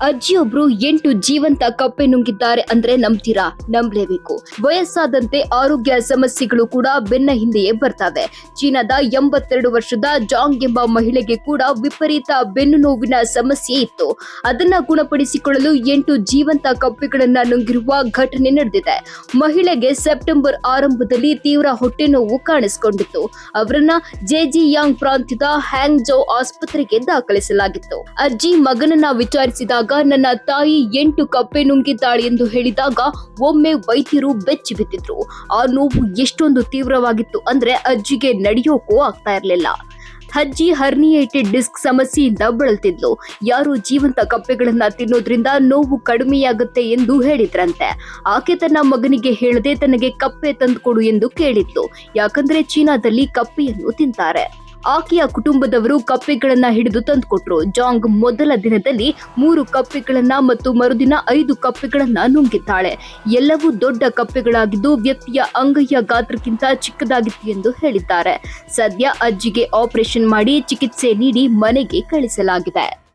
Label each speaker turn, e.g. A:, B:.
A: ಅಜ್ಜಿಯೊಬ್ರು ಎಂಟು ಜೀವಂತ ಕಪ್ಪೆ ನುಂಗಿದ್ದಾರೆ ಅಂದ್ರೆ ನಂಬ್ತೀರಾ? ನಂಬಲೇಬೇಕು. ವಯಸ್ಸಾದಂತೆ ಆರೋಗ್ಯ ಸಮಸ್ಯೆಗಳು ಕೂಡ ಬೆನ್ನ ಹಿಂದೆಯೇ ಬರ್ತವೆ. ಚೀನಾದ ಎಂಬತ್ತೆರಡು ವರ್ಷದ ಜಾಂಗ್ ಎಂಬ ಮಹಿಳೆಗೆ ಕೂಡ ವಿಪರೀತ ಬೆನ್ನು ನೋವಿನ ಸಮಸ್ಯೆ ಇತ್ತು. ಅದನ್ನ ಗುಣಪಡಿಸಿಕೊಳ್ಳಲು ಎಂಟು ಜೀವಂತ ಕಪ್ಪೆಗಳನ್ನ ನುಂಗಿರುವ ಘಟನೆ ನಡೆದಿದೆ. ಮಹಿಳೆಗೆ ಸೆಪ್ಟೆಂಬರ್ ಆರಂಭದಲ್ಲಿ ತೀವ್ರ ಹೊಟ್ಟೆ ನೋವು ಕಾಣಿಸಿಕೊಂಡಿತ್ತು. ಅವರನ್ನ ಜೆಜಿಯಾಂಗ್ ಪ್ರಾಂತ್ಯದ ಹ್ಯಾಂಗ್ಜೌ ಆಸ್ಪತ್ರೆಗೆ ದಾಖಲಿಸಲಾಗಿತ್ತು. ಅಜ್ಜಿ ಮಗನನ್ನ ವಿಚಾರಿಸಿದಾಗ ನನ್ನ ತಾಯಿ ಎಂಟು ಕಪ್ಪೆ ನುಂಗಿದ್ದಾಳೆ ಎಂದು ಹೇಳಿದಾಗ ಒಮ್ಮೆ ವೈದ್ಯರು ಬೆಚ್ಚಿ ಬಿದ್ದಿದ್ರು. ಆ ನೋವು ಎಷ್ಟೊಂದು ತೀವ್ರವಾಗಿತ್ತು ಅಂದ್ರೆ ಅಜ್ಜಿಗೆ ನಡೆಯೋಕೂ ಆಗ್ತಾ ಇರಲಿಲ್ಲ. ಅಜ್ಜಿ ಹರ್ನಿಯೇಟೆಡ್ ಡಿಸ್ಕ್ ಸಮಸ್ಯೆಯಿಂದ ಬಳಲ್ತಿದ್ಲು. ಯಾರು ಜೀವಂತ ಕಪ್ಪೆಗಳನ್ನ ತಿನ್ನೋದ್ರಿಂದ ನೋವು ಕಡಿಮೆಯಾಗುತ್ತೆ ಎಂದು ಹೇಳಿದ್ರಂತೆ. ಆಕೆ ತನ್ನ ಮಗನಿಗೆ ಹೇಳದೆ ತನಗೆ ಕಪ್ಪೆ ತಂದುಕೊಡು ಎಂದು ಕೇಳಿದ್ಲು. ಯಾಕಂದ್ರೆ ಚೀನಾದಲ್ಲಿ ಕಪ್ಪೆಯನ್ನು ತಿಂತಾರೆ. ಆಕೆಯ ಕುಟುಂಬದವರು ಕಪ್ಪೆಗಳನ್ನ ಹಿಡಿದು ತಂದುಕೊಟ್ರು. ಜಾಂಗ್ ಮೊದಲ ದಿನದಲ್ಲಿ ಮೂರು ಕಪ್ಪೆಗಳನ್ನ ಮತ್ತು ಮರುದಿನ ಐದು ಕಪ್ಪೆಗಳನ್ನ ನುಂಗಿದ್ದಾಳೆ. ಎಲ್ಲವೂ ದೊಡ್ಡ ಕಪ್ಪೆಗಳಾಗಿದ್ದು ವ್ಯಕ್ತಿಯ ಅಂಗೈಯ ಗಾತ್ರಕ್ಕಿಂತ ಚಿಕ್ಕದಾಗಿತ್ತು ಎಂದು ಹೇಳಿದ್ದಾರೆ. ಸದ್ಯ ಅಜ್ಜಿಗೆ ಆಪರೇಷನ್ ಮಾಡಿ ಚಿಕಿತ್ಸೆ ನೀಡಿ ಮನೆಗೆ ಕಳಿಸಲಾಗಿದೆ.